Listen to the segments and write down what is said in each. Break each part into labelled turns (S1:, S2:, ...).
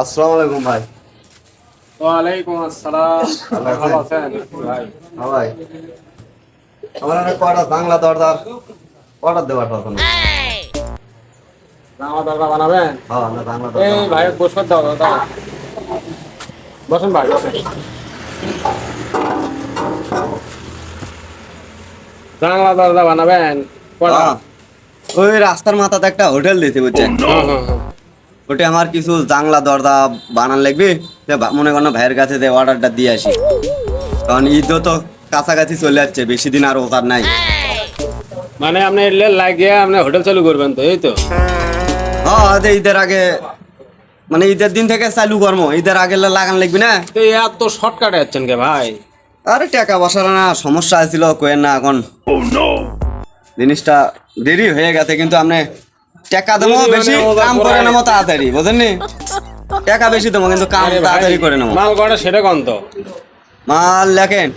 S1: আসসালামু আলাইকুম ভাই।
S2: ওয়ালাইকুম আসসালাম। ভালো আছেন? ভাই।
S1: হ্যাঁ ভাই। আমার অনেক কটা বাংলা দরদার। অর্ডার দেওয়ার কথা না
S2: দরজা বানাবেন?
S1: হ্যাঁ আমরা বাংলা
S2: এই ভাই বসে দাও দাও বসেন ভাই বসেন। দরজা বানাবেন?
S1: হ্যাঁ। ওই রাস্তার মাথাতে একটা হোটেল দিতে বুঝছেন?
S2: হ্যাঁ, হ্যাঁ, হ্যাঁ।
S1: ওটা আমার কিছু জাংলা দরজা বানান লাগবে। মনে করেন ভাইয়ের কাছে যে অর্ডারটা দিয়ে আসি। কারণ ঈদও তো কাছাকাছি চলে যাচ্ছে বেশি দিন আর ওকার নাই।
S2: মানে আপনি এলে লাগিয়ে আপনি হোটেল চালু করবেন তো এই তো?
S1: হ্যাঁ ঈদের আগে মানে ঈদের দিন থেকে চালু করব। ঈদের আগে লাগান লাগবে না?
S2: তো এত শর্টকাটে যাচ্ছেন কে ভাই?
S1: আরে টাকা বসার না সমস্যা ছিল কোয়েন না এখন। জিনিসটা দেরি হয়ে গেছে কিন্তু আপনি টাকা দেবো বেশি
S2: মানে
S1: কাম করে নেব তাড়াতাড়ি বুঝলেন নি? টাকা বেশি দেবো কিন্তু কাম তাড়াতাড়ি করে নেব।
S2: মাল কটা সেটা কন তো
S1: মাল লেখেন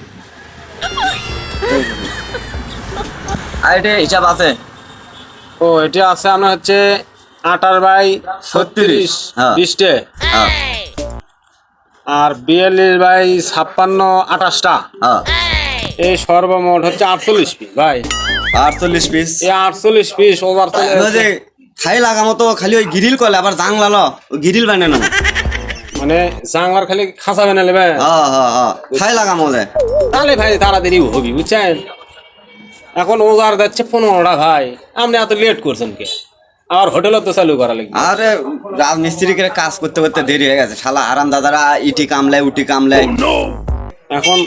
S1: আর এটা হিসাব আছে?
S2: ও এটা আছে আপনার হচ্ছে আঠার বাই ছত্রিশ
S1: হ্যাঁ।
S2: বিশটে।
S1: হ্যাঁ।
S2: আর বিয়াল্লিশ বাই ছাপ্পান্ন আঠাশটা।
S1: হ্যাঁ।
S2: এই সর্বমোট হচ্ছে আটচল্লিশ পিস ভাই।
S1: আটচল্লিশ পিস
S2: এই আটচল্লিশ পিস ওভার
S1: খাই লাগামো তো খালি ওই গিরিল কলে আবার জাংলা ল গিরিল বানে না।
S2: মানে জাংলার খালি খাঁচা বেনে নেবে
S1: হ্যাঁ হ্যাঁ হ্যাঁ খাই লাগামো যে
S2: তাহলে ভাই তাড়াতাড়ি হবি বুঝছেন? এখন ওজার যাচ্ছে পনেরোটা ভাই আপনি এত লেট করছেন কে? আর হোটেলও তো চালু করা লাগবে।
S1: আরে রাজমিস্ত্রি করে কাজ করতে করতে দেরি হয়ে গেছে শালা আরাম দাদারা ইটি কামলায় উটি কামলায়।
S2: এখন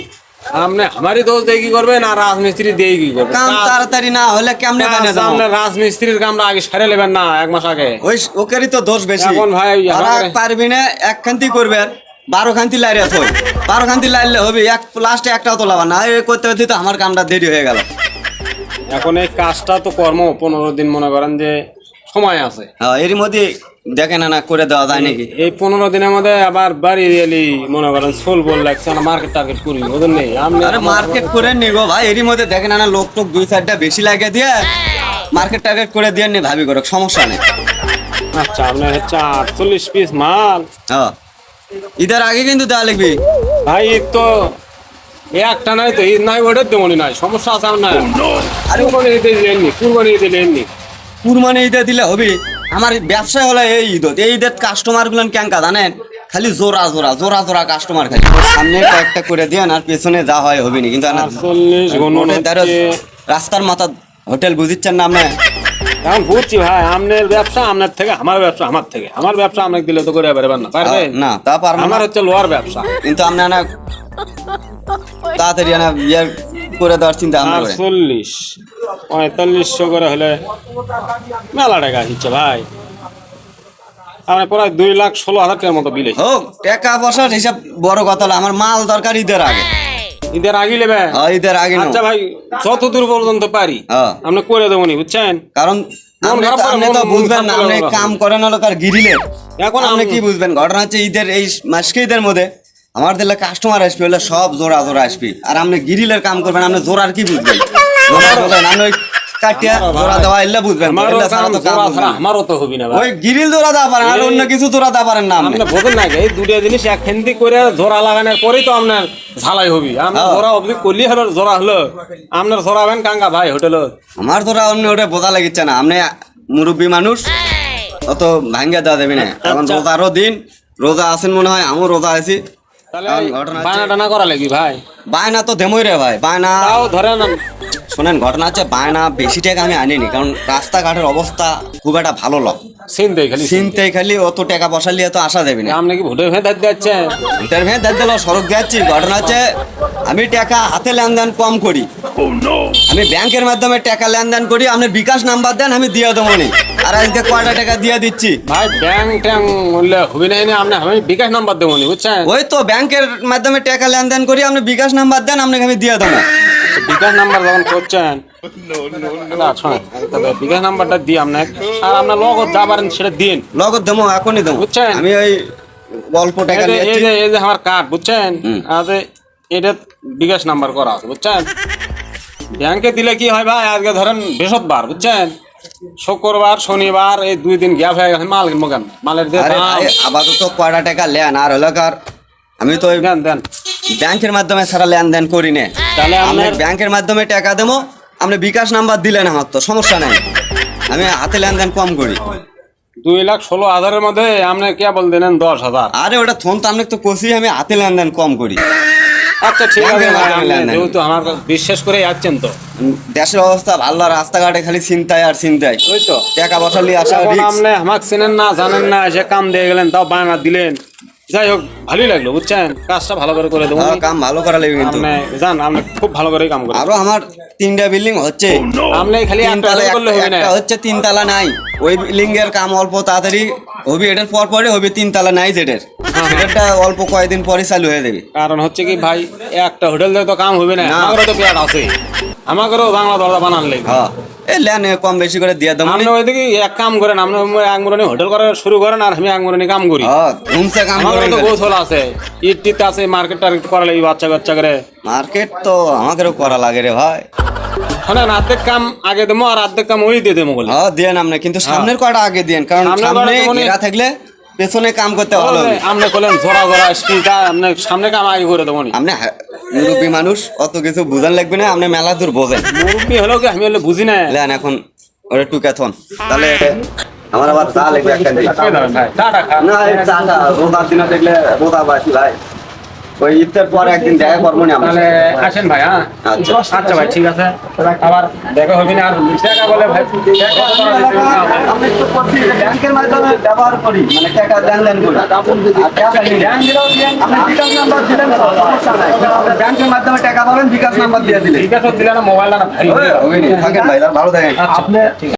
S2: আপনি আমারই দোষ দিয়ে কি করবেন আর রাজমিস্ত্রি দিয়ে কি করবেন
S1: কাম তাড়াতাড়ি না হলে কেমনে
S2: রাজমিস্ত্রির কামটা আগে সারে নেবেন না এক মাস আগে
S1: ওই ওকেরই তো দোষ বেশি
S2: এখন ভাই
S1: আর পারবি না এক খান্তি করবে বারো খান্তি লাইরে থই বারো খান্তি লাইলে হবে এক লাস্টে একটাও তোলাবা না এই করতে করতে তো আমার কামটা দেরি হয়ে গেল
S2: এখন এই কাজটা তো কর্ম পনেরো দিন মনে করেন যে সময় আছে।
S1: হ্যাঁ এরই মধ্যে দেখে না না করে দেওয়া যায় নাকি?
S2: এই পনেরো দিনের মধ্যে আবার বাড়ি এলি মনে করেন সোল বল লাগছে না মার্কেট টার্গেট করি ওদের নেই।
S1: আরে মার্কেট করে নি গো ভাই এরই মধ্যে দেখে না লোক টোক দুই চারটা বেশি লাগে দিয়ে মার্কেট টার্গেট করে দিয়ে নি ভাবি করো সমস্যা নেই।
S2: আচ্ছা আপনার হচ্ছে আটচল্লিশ পিস মাল।
S1: হ্যাঁ ঈদের আগে কিন্তু দেওয়া লিখবি
S2: ভাই ঈদ তো একটা নাই তো ঈদ নাই ওটার তেমনই নাই সমস্যা আছে আপনার আরে কুরবানি ঈদে লেননি কুরবানি ঈদে লেননি
S1: কুরবানি ঈদে দিলে হবে। আমার ব্যবসা হলো এই ঈদত এই ঈদের কাস্টমারগুলো ক্যাঙ্কা জানেন? খালি জোরা জোরা জোরা জোরা কাস্টমার খালি। সামনে একটা করে দেন আর পেছনে যা হয় হবে না কিন্তু রাস্তার মাথা হোটেল বুঝিচ্ছেন না আপনি?
S2: এখন বুঝছি ভাই আপনার ব্যবসা আপনার থেকে আমার ব্যবসা আমার থেকে। আমার ব্যবসা আপনাকে দিলে তো করে পারবেন না পারবেন
S1: না তা পারব
S2: আমার হচ্ছে লোয়ার ব্যবসা।
S1: কিন্তু আপনি না তাড়াতাড়ি না ইয়ে করে দেওয়ার চিন্তা ভাবনা
S2: আটচল্লিশ পঁয়তাল্লিশশো করে হলে মেলা টাকা দিচ্ছে ভাই। প্রায় দুই লাখ ষোলো হাজার টাকার মতো বিল হয়েছে।
S1: হোক টাকা পয়সার হিসাব বড় কথা আমার মাল দরকার ঈদের আগে।
S2: ঈদের আগে নেবে?
S1: হ্যাঁ, ঈদের আগে।
S2: আচ্ছা ভাই যত দূর পর্যন্ত পারি
S1: হ্যাঁ।
S2: আপনি করে দেবো নি বুঝছেন?
S1: কারণ
S2: মন
S1: আপনি
S2: খারাপ
S1: তো-
S2: করে,
S1: আপনি
S2: মন-
S1: তো
S2: মন
S1: বুঝবেন না
S2: খারাপ
S1: আপনি কাম করেন গিরিলে।
S2: এখন
S1: আপনি কি বুঝবেন? ঘটনা হচ্ছে ঈদের এই মাসকে ঈদের মধ্যে। আমার দিলে কাস্টমার আসবে হলে সব জোড়া জোড়া আসবে। আর আপনি গিরিলের কাম করবেন আপনি জোড়ার কি বুঝবেন? জোড়া বুঝবেন ওই কাটিয়া জোড়া দেওয়া এলে
S2: আমারও
S1: তো
S2: হবি না
S1: ওই গিরিল জোড়া দেওয়া পারেন আর অন্য কিছু জোড়া দেওয়া পারেন না আপনি।
S2: আপনি বোঝেন না এই দুটো জিনিস এক করে জোড়া লাগানোর পরেই তো আপনার ঝালাই হবি। আপনার
S1: হ্যাঁ।
S2: জোড়া অবধি করলি হলো জোড়া হলো। আপনার জোড়াবেন কাঙ্গা ভাই হোটেল।
S1: আমার জোড়া অন্য ওটা বোঝা লাগিচ্ছে না। আপনি মুরব্বী মানুষ অত ভাঙ্গে দেওয়া দেবে না। এখন
S2: আচ্ছা।
S1: রোজারও দিন রোজা আছেন মনে হয় আমিও রোজা আছি।
S2: তাহলে
S1: এখন ঘটনা হচ্ছে-
S2: বায়না টানা করা লাগবি ভাই।
S1: বায়না তো দেমই রে ভাই বায়না
S2: তাও ধরেন
S1: শোনেন ঘটনা হচ্ছে বায়না বেশি টাকা আমি আনিনি কারণ রাস্তাঘাটের অবস্থা খুব একটা ভালো
S2: খালি
S1: খালি অত টাকা পয়সা নিয়ে তো আসা দেবে না।
S2: আপনি কি ভোটের ভেঁ
S1: দিল সড়ক যাচ্ছি ঘটনা হচ্ছে আমি টাকা হাতে লেনদেন কম করি। আমি ব্যাংকের মাধ্যমে টাকা লেনদেন করি আপনি বিকাশ নাম্বার দেন আমি দিয়ে দেবো নি আর আজকে কয়টা টাকা দিয়ে দিচ্ছি?
S2: ভাই ব্যাংক ট্যাং বললে হবি না এনে আপনি আমি বিকাশ নাম্বার দেবো নি বুঝছেন?
S1: ওই তো ব্যাংকের মাধ্যমে টাকা লেনদেন করি আপনি বিকাশ নাম্বার দেন আপনাকে আমি দিয়ে দেবো।
S2: বিকাশ নাম্বার যখন করছেন বিকাশ নাম্বারটা দিই আপনাকে। আর আপনার লগত যা পারেন সেটা দিন।
S1: লগত দেবো এখনই দেবো।
S2: বুঝছেন?
S1: আমি ওই অল্প টাকা
S2: এই যে- আমার কার্ড বুঝছেন। আর এটা বিকাশ নাম্বার করা আছে বুঝছেন? ব্যাংকে দিলে কি হয় ভাই? আজকে ধরেন বৃহস্পতিবার বুঝছেন? শুক্রবার শনিবার এই দুই দিন গ্যাপ হয়ে গেছে মাল কিনবো কেন মালের
S1: আপাতত কয়টা টাকা লেন আর হলো কার? আমি তো
S2: দেন দেন।
S1: ব্যাংকের মাধ্যমে সারা লেনদেন করি না।
S2: তাহলে
S1: আপনি
S2: আপনার
S1: ব্যাংকের মাধ্যমে টাকা দেবো আপনি বিকাশ নাম্বার দিলেন আমার তো সমস্যা নাই। আমি হাতে লেনদেন কম করি।
S2: দুই লাখ ষোলো হাজারের মধ্যে আপনি কে বল দিলেন দশ হাজার।
S1: আরে ওটা থন তো আপনি তো কষি আমি হাতে লেনদেন কম করি।
S2: আচ্ছা ঠিক আছে। যেহেতু আমার বিশ্বাস করে যাচ্ছেন তো।
S1: দেশের অবস্থা ভালো রাস্তাঘাটে খালি চিন্তায় আর চিন্তায়
S2: ওই তো।
S1: টাকা পয়সা নিয়ে আসা রিস্ক।
S2: আপনি আমাকে চেনেন না জানেন না এসে কাম দিয়ে গেলেন তাও বায়না দিলেন। যাই হোক ভালোই লাগল বুঝছেন? কাজটা ভালো করে করে দেবো।
S1: কাম ভালো করা লাগবে কিন্তু।
S2: জান আপনি খুব ভালো করে কাম করেন।
S1: আরও আমার তিনটা বিল্ডিং হচ্ছে।
S2: আপনি খালি একটা
S1: তিনতলা
S2: করলে হবে না।
S1: একটা হচ্ছে তিনতলা নাই। ওই বিল্ডিং এর কাম অল্প তাড়াতাড়ি হবি এটার পর পরে হবে তিনতলা নাই যেটার
S2: হ্যাঁ,
S1: অল্প কয়েকদিন পরে চালু হয়ে যাবে।
S2: কারণ হচ্ছে কি ভাই একটা হোটেল তো কাম হবে না। তো পেয়ার আছে। আমাদেরও বাংলা দরজা বানান লাগবে।
S1: হ্যাঁ। এই লেন কম বেশি করে দিয়ে দেবো
S2: আপনি ওইদিকে এক কাম করেন আপনি আঙুরানি হোটেল করা শুরু করেন আর আমি আঙুরানি কাম করি।
S1: হ্যাঁ কাম
S2: আমাদের তো গোছল আছে। ইট টিট আছে মার্কেট টার্কেট করা লাগবে বাচ্চা কাচ্চা করে।
S1: মার্কেট তো আমাকেও করা লাগে রে ভাই।
S2: শোনেন অর্ধেক কাম আগে দেবো আর অর্ধেক কাম ওই দিয়ে দেবো বলে।
S1: হ্যাঁ দেন আপনি কিন্তু সামনের কয়টা আগে দেন কারণ সামনে থাকলে পেছনে কাম করতে ভালো হবে।
S2: আপনি বলেন ঝরা ঝরা স্পিকার আপনি সামনে কাম আগে করে দেবনি
S1: আপনি হা- মুরব্বী মানুষ অত কিছু বুঝান লাগবে না আপনি মেলা দূর বোঝেন।
S2: মুরব্বী হলো কি আমি হলে বুঝি না?
S1: লেন এখন ওটা টুকাথন তাহলে আমার আবার চা লাগবে একটা
S2: খান।
S1: না এই চাটা রোজার দিনে দেখলে রোজা বাসি ভাই। ওই পরে একদিন দেখা করব না
S2: তাহলে আসেন ভাই হ্যাঁ?
S1: আচ্ছা।
S2: আচ্ছা ভাই ঠিক আছে। আবার দেখা হবে না আর টাকা বলে ভাই।
S1: আমি তো করছি ব্যাংকের মাধ্যমে ব্যবহার করি মানে টাকা লেনদেন করি। টাকা আপনি বিকাশ নাম্বার দিলেন সমস্যা নাই। ব্যাংকের মাধ্যমে টাকা পাবেন বিকাশ নাম্বার দিয়ে দিলে
S2: ঠিক আছে দিলে না মোবাইলটা না ভাই।
S1: ভালো থাকেন।
S2: আচ্ছা আছে।